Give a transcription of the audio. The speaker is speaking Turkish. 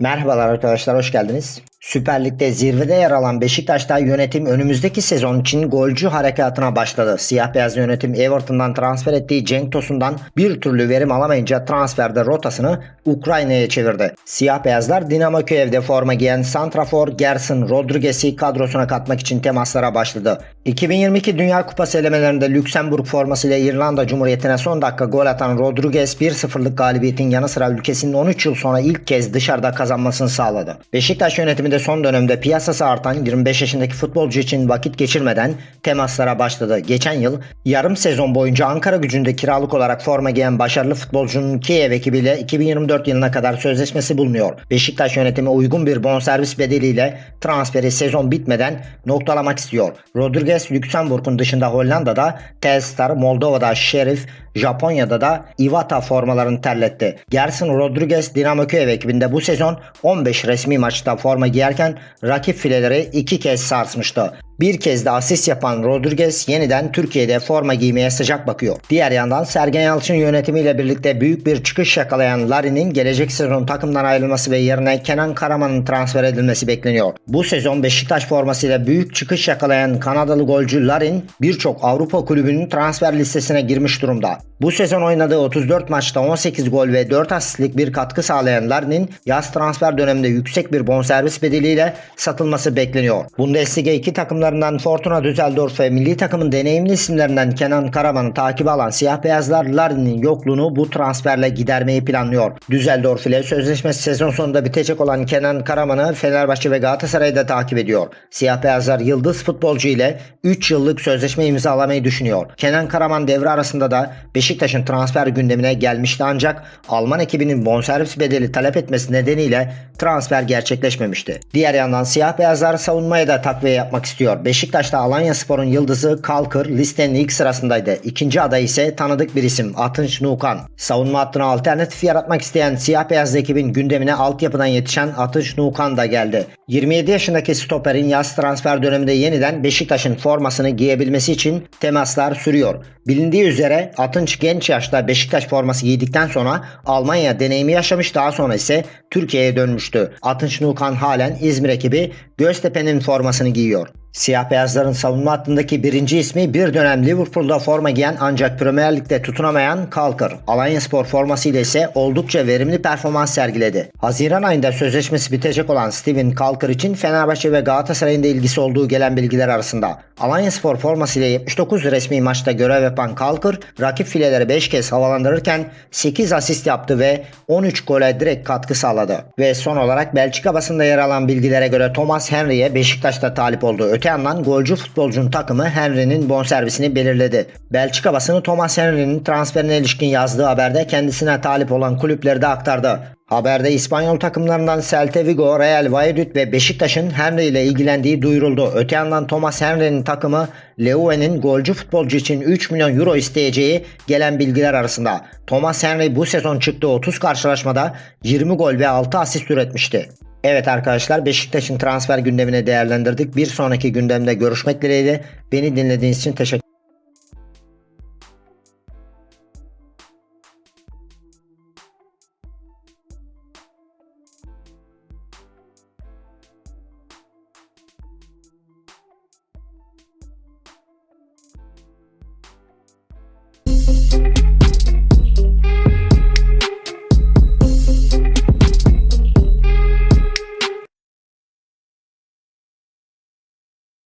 Merhabalar arkadaşlar hoş geldiniz. Süper Lig'de zirvede yer alan Beşiktaş'ta yönetim önümüzdeki sezon için golcü harekatına başladı. Siyah beyaz yönetim Everton'dan transfer ettiği Cenk Tosun'dan bir türlü verim alamayınca transferde rotasını Ukrayna'ya çevirdi. Siyah beyazlar Dinamo Kiev'de forma giyen Santrafor Gerson Rodriguez'i kadrosuna katmak için temaslara başladı. 2022 Dünya Kupası elemelerinde Lüksemburg formasıyla İrlanda Cumhuriyeti'ne son dakika gol atan Rodriguez 1-0'lık galibiyetin yanı sıra ülkesinin 13 yıl sonra ilk kez dışarıda kazanmasını sağladı. Beşiktaş yönetimi de son dönemde piyasası artan 25 yaşındaki futbolcu için vakit geçirmeden temaslara başladı. Geçen yıl yarım sezon boyunca Ankara gücünde kiralık olarak forma giyen başarılı futbolcunun Kiev ekibiyle 2024 yılına kadar sözleşmesi bulunuyor. Beşiktaş yönetimi uygun bir bonservis bedeliyle transferi sezon bitmeden noktalamak istiyor. Rodriguez Lüksemburg'un dışında Hollanda'da Telstar, Moldova'da Sheriff, Japonya'da da Iwata formalarını terletti. Gerson Rodriguez Dinamo Kiev ekibinde bu sezon 15 resmi maçta forma giyerken rakip fileleri iki kez sarsmıştı. Bir kez de asist yapan Rodriguez yeniden Türkiye'de forma giymeye sıcak bakıyor. Diğer yandan Sergen Yalçın yönetimiyle birlikte büyük bir çıkış yakalayan Larin'in gelecek sezon takımdan ayrılması ve yerine Kenan Karaman'ın transfer edilmesi bekleniyor. Bu sezon Beşiktaş formasıyla büyük çıkış yakalayan Kanadalı golcü Larin birçok Avrupa kulübünün transfer listesine girmiş durumda. Bu sezon oynadığı 34 maçta 18 gol ve 4 asistlik bir katkı sağlayan Larin'in yaz transfer döneminde yüksek bir bonservis bedeliyle satılması bekleniyor. Bundesliga 2 takımlarından Fortuna Düsseldorf ve milli takımın deneyimli isimlerinden Kenan Karaman'ı takip alan siyah beyazlar Larin'in yokluğunu bu transferle gidermeyi planlıyor. Düsseldorf ile sözleşmesi sezon sonunda bitecek olan Kenan Karaman'ı Fenerbahçe ve Galatasaray'da takip ediyor. Siyah beyazlar yıldız futbolcu ile 3 yıllık sözleşme imzalamayı düşünüyor. Kenan Karaman devre arasında da Beşiktaş'ın transfer gündemine gelmişti ancak Alman ekibinin bonservis bedeli talep etmesi nedeniyle transfer gerçekleşmemişti. Diğer yandan siyah beyazlar savunmaya da takviye yapmak istiyor. Beşiktaş'ta Alanya Spor'un yıldızı Kalkır listenin ilk sırasındaydı. İkinci aday ise tanıdık bir isim Atınç Nukan. Savunma hattına alternatif yaratmak isteyen siyah beyaz ekibin gündemine altyapıdan yetişen Atınç Nukan da geldi. 27 yaşındaki stoperin yaz transfer döneminde yeniden Beşiktaş'ın formasını giyebilmesi için temaslar sürüyor. Bilindiği üzere Atınç genç yaşta Beşiktaş forması giydikten sonra Almanya deneyimi yaşamış daha sonra ise Türkiye'ye dönmüştü. Atınç Nukan halen İzmir ekibi Göztepe'nin formasını giyiyor. Siyah beyazların savunma hattındaki birinci ismi bir dönem Liverpool'da forma giyen ancak Premier Lig'de tutunamayan Kalkır. Alanya Spor formasıyla ise oldukça verimli performans sergiledi. Haziran ayında sözleşmesi bitecek olan Steven Kalkır için Fenerbahçe ve Galatasaray'ın da ilgisi olduğu gelen bilgiler arasında. Alanya Spor formasıyla 79 resmi maçta görev yapan Kalkır, rakip fileleri 5 kez havalandırırken 8 asist yaptı ve 13 gole direkt katkı sağladı. Ve son olarak Belçika basında yer alan bilgilere göre Thomas Henry'e Beşiktaş'ta talip oldu. Öte yandan golcü futbolcunun takımı Henry'nin bonservisini belirledi. Belçika basını Thomas Henry'nin transferine ilişkin yazdığı haberde kendisine talip olan kulüpleri de aktardı. Haberde İspanyol takımlarından Celta Vigo, Real Valladolid ve Beşiktaş'ın Henry ile ilgilendiği duyuruldu. Öte yandan Thomas Henry'nin takımı Leuven'in golcü futbolcu için 3 milyon euro isteyeceği gelen bilgiler arasında. Thomas Henry bu sezon çıktığı 30 karşılaşmada 20 gol ve 6 asist üretmişti. Evet arkadaşlar Beşiktaş'ın transfer gündemini değerlendirdik. Bir sonraki gündemde görüşmek dileğiyle. Beni dinlediğiniz için teşekkür